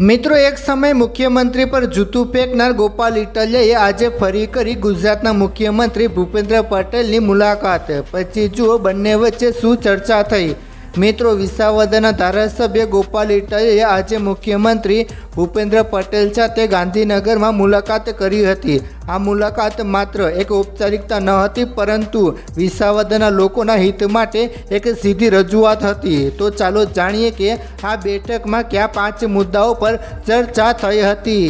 મિત્રો, એક સમય મુખ્યમંત્રી પર જૂતું ફેંકનાર ગોપાલ ઇટાલિયાએ આજે ફરી કરી ગુજરાતના મુખ્યમંત્રી ભૂપેન્દ્ર પટેલની મુલાકાત. પછી જુઓ, બંને વચ્ચે શું ચર્ચા થઈ. મિત્રો વિસાવદરના ધારાસભ્ય ગોપાલ ઇટાલિયાએ આજે મુખ્યમંત્રી ભૂપેન્દ્ર પટેલ સાથે ગાંધીનગરમાં મુલાકાત કરી હતી. આ મુલાકાત માત્ર એક ઔપચારિકતા ન હતી, પરંતુ વિસાવદરના લોકોના હિત માટે એક સીધી રજૂઆત હતી. તો ચાલો જાણીએ કે આ બેઠકમાં કયા પાંચ મુદ્દાઓ પર ચર્ચા થઈ હતી.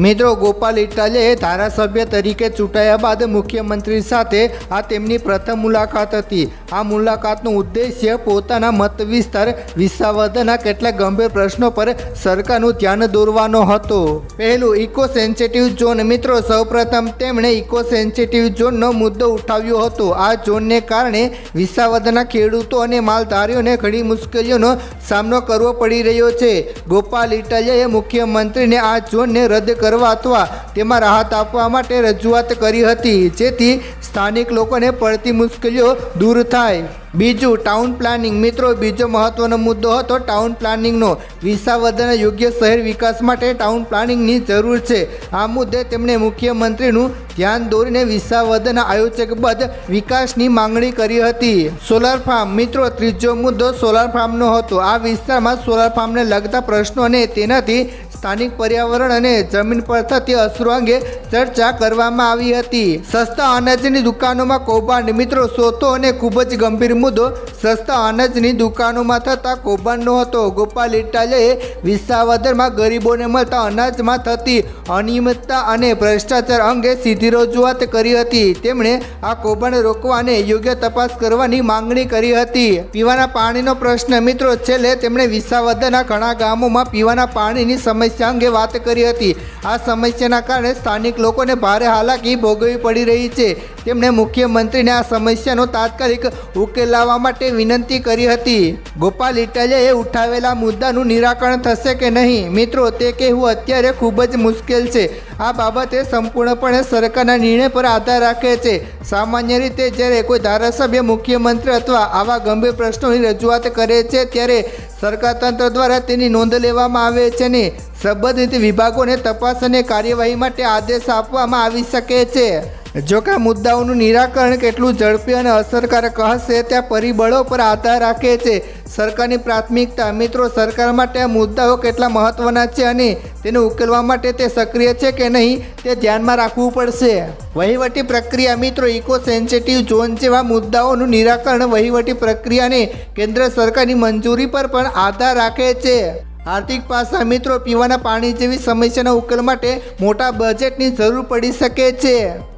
મિત્રો, ગોપાલ ઇટાલિયાએ ધારાસભ્ય તરીકે ચૂંટાયા બાદ મુખ્યમંત્રી સાથે આ તેમની પ્રથમ મુલાકાત હતી. આ મુલાકાતનો ઉદ્દેશ્ય પોતાના મત વિસ્તાર વિસાવદરના કેટલાક ગંભીર પ્રશ્નો પર સરકારનું ધ્યાન દોરવાનો હતો. પહેલું ઇકો સેન્સિટિવ ઝોન. મિત્રો, સૌપ્રથમ તેમણે ઇકો સેન્સિટિવ ઝોનનો મુદ્દો ઉઠાવ્યો હતો. આ ઝોનને કારણે વિસાવદરના ખેડૂતો અને માલધારીઓને ઘણી મુશ્કેલીઓનો સામનો કરવો પડી રહ્યો છે. ગોપાલ ઇટાલિયાએ મુખ્યમંત્રીને આ ઝોનને રદ કરવા અથવા તેમાં રાહત આપવા માટે રજૂઆત કરી હતી. જેથી સ્થાનિક લોકોને પડતી મુશ્કેલીઓ દૂર થાય. બીજું, ટાઉન પ્લાનિંગ. મિત્રો, બીજો મહત્વનો મુદ્દો હતો ટાઉન પ્લાનિંગનો. વિસાવદરના યોગ્ય શહેર વિકાસ માટે ટાઉન પ્લાનિંગની જરૂર છે. આ મુદ્દે તેમણે મુખ્યમંત્રીનું ધ્યાન દોરીને વિસાવદરના આયોજકબદ્ધ વિકાસની માંગણી કરી હતી. Solar farm. મિત્રો, ત્રીજો મુદ્દો સોલાર ફાર્મનો હતો. આ વિસ્તારમાં સોલાર ફાર્મને લગતા પ્રશ્નો અને તેનાથી સ્થાનિક પર્યાવરણ અને જમીન પર થતી અસરો અંગે ચર્ચા કરવામાં આવી હતી. સસ્તા અનાજની દુકાનોમાં કૌભાંડ મિત્રો ચોથો અને ખૂબ જ ગંભીર મુદ્દો. સસ્તા અનાજની દુકાનોમાં થતા કૌભાંડનો હતો. ગોપાલ ઇટાલિયાએ વિસાવદરમાં ગરીબોને મળતા અનાજમાં થતી અનિયમિતતા અને ભ્રષ્ટાચાર અંગે સીધી રજૂઆત કરી હતી. તેમણે આ કૌભાંડ રોકવા અને યોગ્ય તપાસ કરવાની માંગણી કરી હતી. પીવાના પાણીનો પ્રશ્ન મિત્રો, છેલ્લે તેમણે વિસાવદરના ઘણા ગામોમાં પીવાના પાણીની સમસ્યા અંગે વાત કરી હતી. આ સમસ્યાના કારણે સ્થાનિક લોકોને ભારે હાલાકી ભોગવવી પડી રહી છે. તેમણે મુખ્યમંત્રીને આ સમસ્યાનો તાત્કાલિક ઉકેલ લાવવા માટે વિનંતી કરી હતી. ગોપાલ ઇટાલિયાએ ઉઠાવેલા મુદ્દાનું નિરાકરણ થશે કે નહીં? મિત્રો, તે કહેવું અત્યારે ખૂબ જ મુશ્કેલ છે. આ બાબતે સંપૂર્ણપણે સરકારના નિર્ણય પર આધાર રાખે છે. સામાન્ય રીતે જ્યારે કોઈ ધારાસભ્ય મુખ્યમંત્રી અથવા આવા ગંભીર પ્રશ્નોની રજૂઆત કરે છે, ત્યારે સરકાર તંત્ર દ્વારા તેની નોંધ લેવામાં આવે છે ને સંબંધિત વિભાગોને તપાસ અને કાર્યવાહી માટે આદેશ આપવામાં આવી શકે છે. જો કે મુદ્દાઓનું નિરાકરણ કેટલું ઝડપી અને અસરકારક હશે ત્યાં પરિબળો પર આધાર રાખે છે. સરકારની પ્રાથમિકતા, મિત્રો, સરકાર માટે આ મુદ્દાઓ કેટલા મહત્વના છે અને તેને ઉકેલવા માટે તે સક્રિય છે કે નહીં તે ધ્યાનમાં રાખવું પડશે. વહીવટી પ્રક્રિયા, મિત્રો ઇકો સેન્સિટિવ ઝોન જેવા મુદ્દાઓનું નિરાકરણ વહીવટી પ્રક્રિયાને કેન્દ્ર સરકારની મંજૂરી પર પણ આધાર રાખે છે. આર્થિક પાસા, મિત્રો, પીવાના પાણી જેવી સમસ્યાના ઉકેલ માટે મોટા બજેટની જરૂર પડી શકે છે.